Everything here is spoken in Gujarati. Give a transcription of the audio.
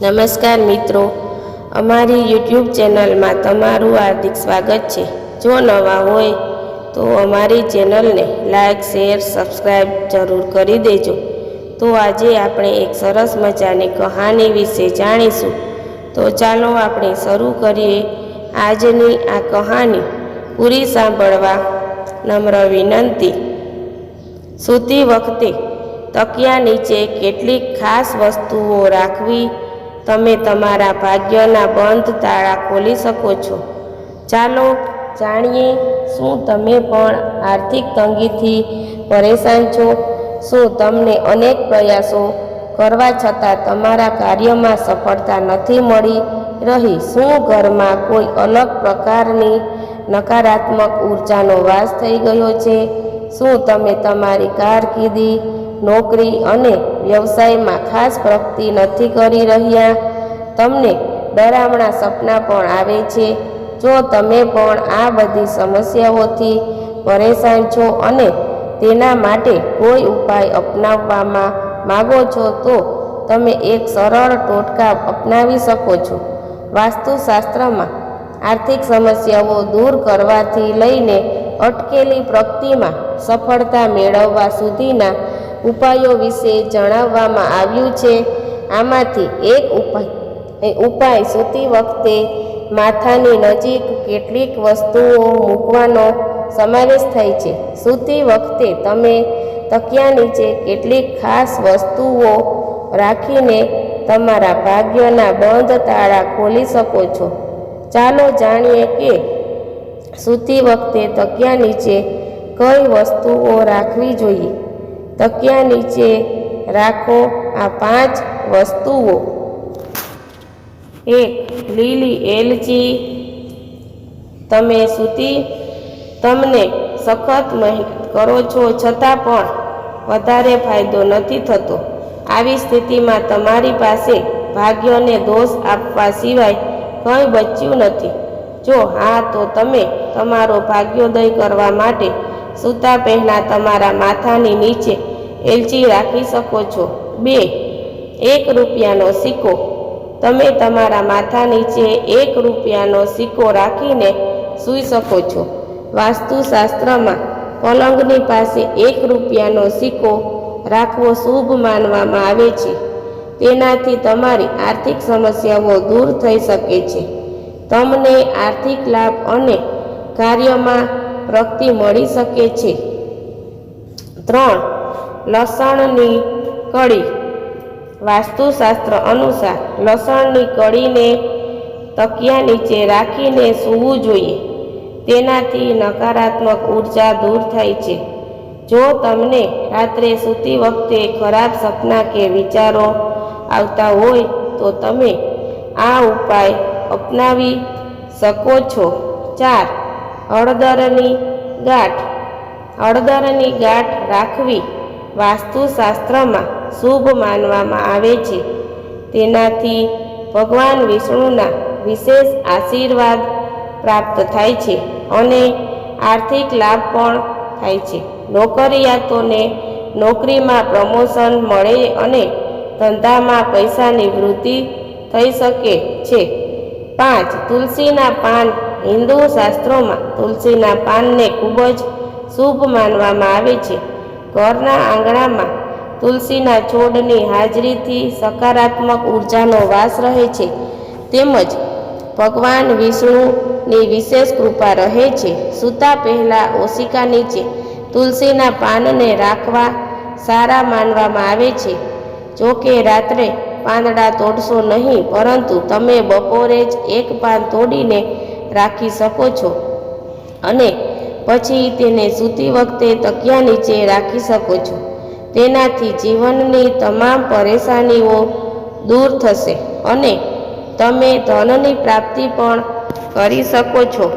નમસ્કાર મિત્રો. અમારી યુટ્યુબ ચેનલમાં તમારું હાર્દિક સ્વાગત છે. જો નવા હોય તો અમારી ચેનલને લાઈક, શેર સબસ્ક્રાઈબ જરૂર કરી દેજો. તો આજે આપણે એક સરસ મજાની કહાની વિશે જાણીશું. તો ચાલો આપણે શરૂ કરીએ આજની આ કહાની. પૂરી સાંભળવા નમ્ર વિનંતી. સૂતી વખતે તકિયા નીચે કેટલીક ખાસ વસ્તુઓ રાખવી તમે તમારા ભાગ્યના બંધ તાળા ખોલી શકો છો. ચાલો જાણીએ શું તમે પણ આર્થિક તંગીથી પરેશાન છો? શું તમને અનેક પ્રયાસો કરવા છતાં તમારા કાર્યમાં સફળતા નથી મળી રહી? શું ઘરમાં કોઈ અલગ પ્રકારની નકારાત્મક ઉર્જાનો વાસ થઈ ગયો છે? શું તમે તમારી કારકિર્દી નોકરી અને વ્યવસાયમાં ખાસ પ્રગતિ નથી કરી રહ્યા. તમને ડરામણા સપના પણ આવે છે. જો તમે પણ આ બધી સમસ્યાઓથી પરેશાન છો અને તેના માટે કોઈ ઉપાય અપનાવવામાં માગો છો, તો તમે એક સરળ ટોટકા અપનાવી શકો છો. વાસ્તુશાસ્ત્રમાં આર્થિક સમસ્યાઓ દૂર કરવાથી લઈને અટકેલી પ્રગતિમાં સફળતા મેળવવા સુધીના ઉપાયો વિશે જણાવવામાં આવ્યું છે. આમાંથી એક ઉપાય ઉપાય સૂતી વખતે માથાની નજીક કેટલીક વસ્તુઓ મૂકવાનો સમાવેશ થાય છે. સૂતી વખતે તમે તકિયા નીચે કેટલીક ખાસ વસ્તુઓ રાખીને તમારા ભાગ્યના બંધ તાળા ખોલી શકો છો. ચાલો જાણીએ કે સૂતી વખતે તકિયા નીચે કઈ વસ્તુઓ રાખવી જોઈએ. તકિયા નીચે રાખો આ પાંચ વસ્તુઓ. એક, લીલી એલચી. તમે સૂતી તમને સખત મહેનત કરો છો, છતાં પણ વધારે ફાયદો નથી થતો. આવી સ્થિતિમાં તમારી પાસે ભાગ્યને દોષ આપવા સિવાય કંઈ બચ્યું નથી. જો હા, તો તમે તમારો ભાગ્યોદય કરવા માટે સૂતા પહેલાં તમારા માથાની નીચે એલચી રાખી શકો છો. બે, એક રૂપિયાનો સિક્કો. તમે તમારા માથા નીચે એક રૂપિયાનો સિક્કો રાખીને સૂઈ શકો છો. વાસ્તુશાસ્ત્રમાં પલંગની પાસે એક રૂપિયાનો સિક્કો રાખવો શુભ માનવામાં આવે છે. તેનાથી તમારી આર્થિક સમસ્યાઓ દૂર થઈ શકે છે. તમને આર્થિક લાભ અને કાર્યમાં પ્રગતિ મળી શકે છે. ત્રણ લસણની કળી. વાસ્તુશાસ્ત્ર અનુસાર લસણની કળીને તકિયા નીચે રાખીને સૂવું જોઈએ. તેનાથી નકારાત્મક ઊર્જા દૂર થાય છે. જો તમને રાત્રે સૂતી વખતે ખરાબ સપના કે વિચારો આવતા હોય, તો તમે આ ઉપાય અપનાવી શકો છો. ચાર, હળદરની ગાંઠ. હળદરની ગાંઠ રાખવી. વાસ્તુશાસ્ત્રમાં શુભ માનવામાં આવે છે. તેનાથી ભગવાન વિષ્ણુના વિશેષ આશીર્વાદ પ્રાપ્ત થાય છે અને આર્થિક લાભ પણ થાય છે. નોકરિયાતોને નોકરીમાં પ્રમોશન મળે અને ધંધામાં પૈસાની વૃદ્ધિ થઈ શકે છે. પાંચ, તુલસીના પાન. હિન્દુ શાસ્ત્રોમાં તુલસીના પાનને ખૂબ જ શુભ માનવામાં આવે છે. ઘરના આંગણામાં તુલસીના છોડની હાજરીથી સકારાત્મક ઉર્જાનો વાસ રહે છે. તેમજ ભગવાન વિષ્ણુની વિશેષ કૃપા રહે છે. સૂતા પહેલાં ઓશિકા નીચે તુલસીના પાનને રાખવા સારા માનવામાં આવે છે. જો કે રાત્રે પાંદડા તોડશો નહીં, પરંતુ તમે બપોરે જ એક પાન તોડીને રાખી શકો છો. અને પછી તેને સૂતી વખતે તકિયા નીચે રાખી શકો છો. તેનાથી જીવનની તમામ પરેશાનીઓ દૂર થશે અને તમે ધનની પ્રાપ્તિ પણ કરી શકો છો.